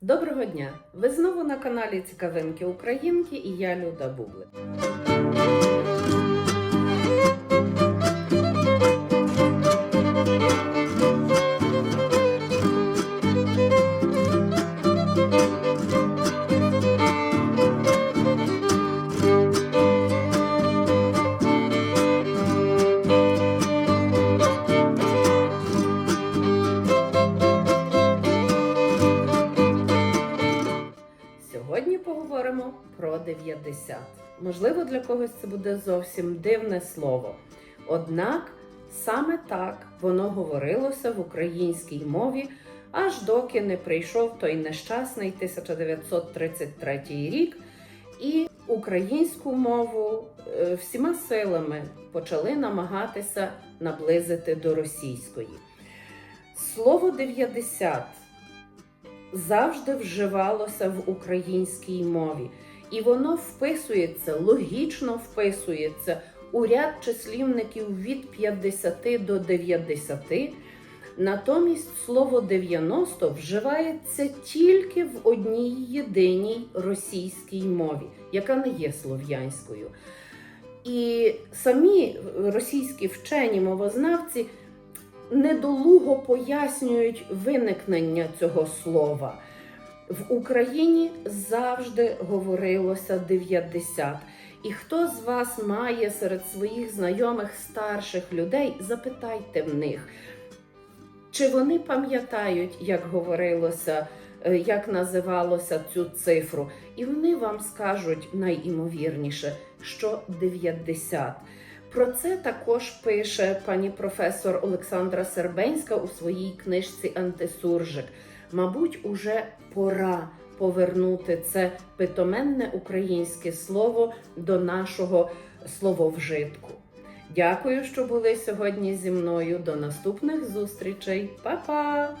Доброго дня! Ви знову на каналі Цікавинки Українки і я Люда Бублик. Поговоримо про 90. Можливо, для когось це буде зовсім дивне слово. Однак саме так воно говорилося в українській мові, аж доки не прийшов той нещасний 1933 рік, і українську мову е, всіма силами почали намагатися наблизити до російської. Слово 90 завжди вживалося в українській мові, і воно вписується, логічно вписується у ряд числівників від 50 до 90. Натомість слово 90 вживається тільки в одній єдиній російській мові, яка не є слов'янською. І самі російські вчені мовознавці недолуго пояснюють виникнення цього слова. В Україні завжди говорилося 90. І хто з вас має серед своїх знайомих старших людей, запитайте в них, чи вони пам'ятають, як говорилося, е, як називалося цю цифру, і вони вам скажуть найімовірніше, що 90. Про це також пише пані професор Олександра Сербенська у своїй книжці Антисуржик. Мабуть, уже пора повернути це питоменне українське слово до нашого слововжитку. Дякую, що були сьогодні зі мною. До наступних зустрічей. Па-па!